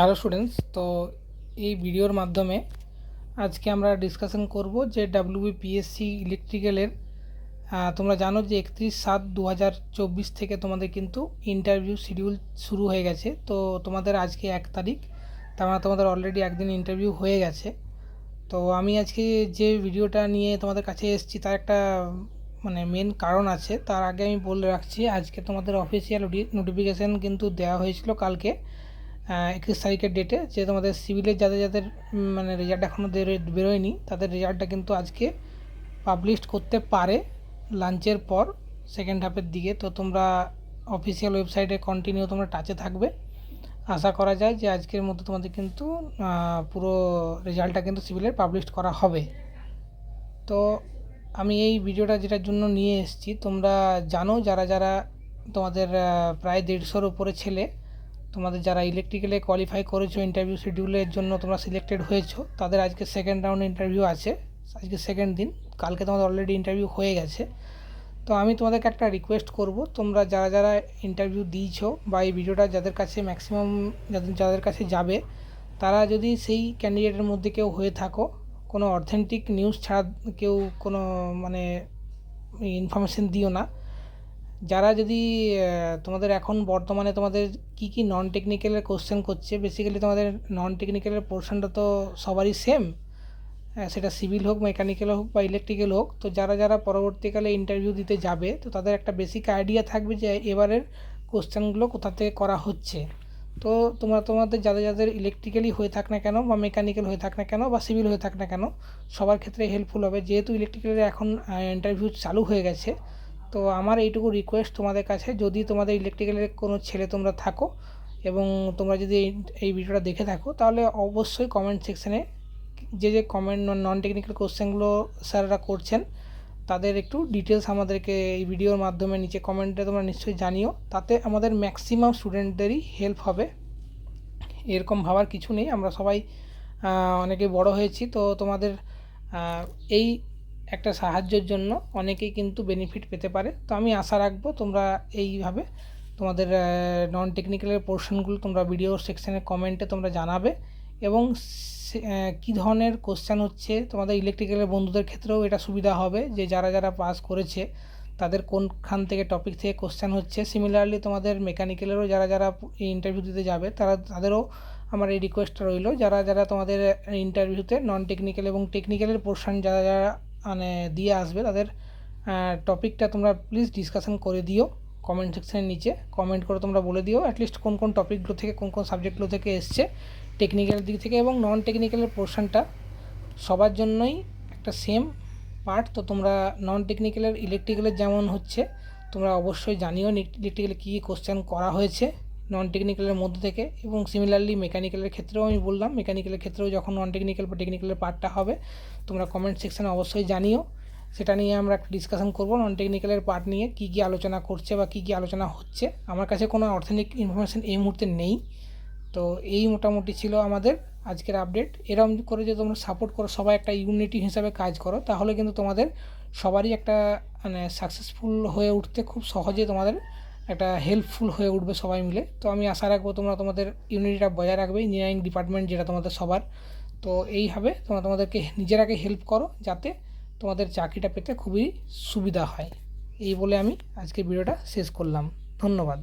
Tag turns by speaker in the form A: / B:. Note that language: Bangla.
A: হ্যালো স্টুডেন্টস তো এই ভিডিওর মাধ্যমে আজকে আমরা ডিসকাশন করব যে ডাব্লিউবিপিএসসি ইলেকট্রিক্যালের তোমরা জানো যে একত্রিশ সাত দু থেকে তোমাদের কিন্তু ইন্টারভিউ শিডিউল শুরু হয়ে গেছে। তো তোমাদের আজকে এক তারিখ, তার মানে তোমাদের অলরেডি একদিন ইন্টারভিউ হয়ে গেছে। তো আমি আজকে যে ভিডিওটা নিয়ে তোমাদের কাছে এসেছি, তার একটা মানে মেন কারণ আছে। তার আগে আমি বলে রাখছি, আজকে তোমাদের অফিসিয়াল নোটিফিকেশান কিন্তু দেওয়া হয়েছিল কালকে। একত্রিশ তারিখের ডেটে যে তোমাদের সিভিলের যাদের যাদের মানে রেজাল্ট এখনও বেরোয়নি, তাদের রেজাল্টটা কিন্তু আজকে পাবলিশ করতে পারে লাঞ্চের পর সেকেন্ড হাফের দিকে। তো তোমরা অফিসিয়াল ওয়েবসাইটে কন্টিনিউ তোমরা টাচে থাকবে। আশা করা যায় যে আজকের মধ্যে তোমাদের কিন্তু পুরো রেজাল্টটা কিন্তু সিভিলের পাবলিশ করা হবে। তো আমি এই ভিডিওটা যেটার জন্য নিয়ে এসেছি, তোমরা জানো যারা যারা তোমাদের প্রায় দেড়শোর উপরে ছেলে তোমাদের যারা ইলেকট্রিক্যালে কোয়ালিফাই করেছ ইন্টারভিউ শিডিউলের জন্য তোমরা সিলেক্টেড হয়েছো, তাদের আজকে সেকেন্ড রাউন্ড ইন্টারভিউ আছে। আজকে সেকেন্ড দিন। কালকে তোমাদের অলরেডি ইন্টারভিউ হয়ে গেছে। তো আমি তোমাদেরকে একটা রিকোয়েস্ট করব, তোমরা যারা যারা ইন্টারভিউ দিয়েছ বা এই ভিডিওটা যাদের কাছে ম্যাক্সিমাম যাদের যাদের কাছে যাবে, তারা যদি সেই ক্যান্ডিডেটের মধ্যে কেউ হয়ে থাকো, কোনো অথেন্টিক নিউজ ছাড়া কেউ কোনো মানে ইনফরমেশন দিও না যারা যদি তোমাদের এখন বর্তমানে তোমাদের কী কী নন টেকনিক্যালের কোশ্চেন করছে বেসিক্যালি তোমাদের নন টেকনিক্যালের পোর্শনটা তো সবারই সেম সেটা সিভিল হোক মেকানিক্যাল হোক বা ইলেকট্রিক্যাল হোক, তো যারা যারা পরবর্তীকালে ইন্টারভিউ দিতে যাবে, তো তাদের একটা বেসিক আইডিয়া থাকবে যে এবারের কোশ্চেনগুলো কোথা থেকে করা হচ্ছে। তো তোমরা, তোমাদের যাদের যাদের ইলেকট্রিক্যালি হয়ে থাক না কেন বা মেকানিক্যাল হয়ে থাক না কেন বা সিভিল হয়ে থাক না কেন, সবার ক্ষেত্রে হেল্পফুল হবে। যেহেতু ইলেকট্রিক্যালের এখন ইন্টারভিউ চালু হয়ে গেছে তো আমার এইটুকু রিকোয়েস্ট তোমাদের কাছে, যদি তোমাদের ইলেকট্রিক্যালের কোনো ছেলে তোমরা থাকো এবং তোমরা যদি এই ভিডিওটা দেখে থাকো, তাহলে অবশ্যই কমেন্ট সেকশানে যে যে কমেন্ট নন টেকনিক্যাল কোশ্চেনগুলো স্যাররা করছেন, তাদের একটু ডিটেলস আমাদেরকে এই ভিডিওর মাধ্যমে নিচে কমেন্টে তোমরা নিশ্চয়ই জানিও। তাতে আমাদের ম্যাক্সিমাম স্টুডেন্টদেরই হেল্প হবে। এরকম ভাবার কিছু নেই, আমরা সবাই অনেকে বড় হয়েছি, তো তোমাদের এই একটা সাহায্যের জন্য অনেকেই কিন্তু বেনিফিট পেতে পারে। তো আমি আশা রাখব তোমরা এইভাবে তোমাদের নন টেকনিক্যালের পোর্শনগুলো তোমরা ভিডিও সেকশানে কমেন্টে তোমরা জানাবে এবং কী ধরনের কোশ্চেন হচ্ছে, তোমাদের ইলেকট্রিক্যালের বন্ধুদের ক্ষেত্রেও এটা সুবিধা হবে যে যারা যারা পাস করেছে, তাদের কোনখান থেকে টপিক থেকে কোশ্চেন হচ্ছে। সিমিলারলি তোমাদের মেকানিক্যালেরও যারা যারা ইন্টারভিউ দিতে যাবে, তারা, তাদেরও আমার এই রিকোয়েস্টটা রইল। যারা যারা তোমাদের ইন্টারভিউতে নন টেকনিক্যাল এবং টেকনিক্যালের পোর্শন যারা যারা মানে দিয়ে আসবে তাদের টপিকটা তোমরা প্লিজ ডিসকাশন করে দিও কমেন্ট সেকশানের নিচে। কমেন্ট করে তোমরা বলে দিও অ্যাটলিস্ট কোন কোন টপিকগুলো থেকে, কোন কোন সাবজেক্টগুলো থেকে এসছে টেকনিক্যাল দিক থেকে এবং নন টেকনিক্যালের পোর্শনটা সবার জন্যই একটা সেম পার্ট তো তোমরা নন টেকনিক্যালের ইলেকট্রিক্যালের যেমন হচ্ছে, তোমরা অবশ্যই জানিও ইলেকট্রিক্যালে কী কী কোশ্চেন করা হয়েছে। নন টেকনিক্যালের মধ্যে থেকে এবং সিমিলারলি মেকানিক্যালের ক্ষেত্রেও আমি বললাম মেকানিক্যালের ক্ষেত্রেও যখন নন টেকনিক্যাল বা টেকনিক্যালের পার্টটা হবে, তোমরা কমেন্ট সেকশানে অবশ্যই জানিও। সেটা নিয়ে আমরা একটা ডিসকাশন করব নন টেকনিক্যালের পার্ট নিয়ে, কী কী আলোচনা করছে বা কী কী আলোচনা হচ্ছে। আমার কাছে কোনো অর্থনৈতিক ইনফরমেশান এই মুহূর্তে নেই। তো এই মোটামুটি ছিল আমাদের আজকের আপডেট এরম করে যে তোমরা সাপোর্ট করো, সবাই একটা ইউনিটি হিসাবে কাজ করো, তাহলে কিন্তু তোমাদের সবারই একটা মানে সাকসেসফুল হয়ে উঠতে খুব সহজে তোমাদের একটা হেল্পফুল হয়ে উঠবে সবাই মিলে। তো আমি আশা রাখব তোমরা তোমাদের ইউনিটিটা বজায় রাখবে ইঞ্জিনিয়ারিং ডিপার্টমেন্ট যেটা তোমাদের সবার। তো এইভাবে তোমরা তোমাদেরকে নিজেরাকে হেল্প করো যাতে তোমাদের চাকরিটা পেতে খুবই সুবিধা হয়। এই বলে আমি আজকে ভিডিওটা শেষ করলাম। ধন্যবাদ।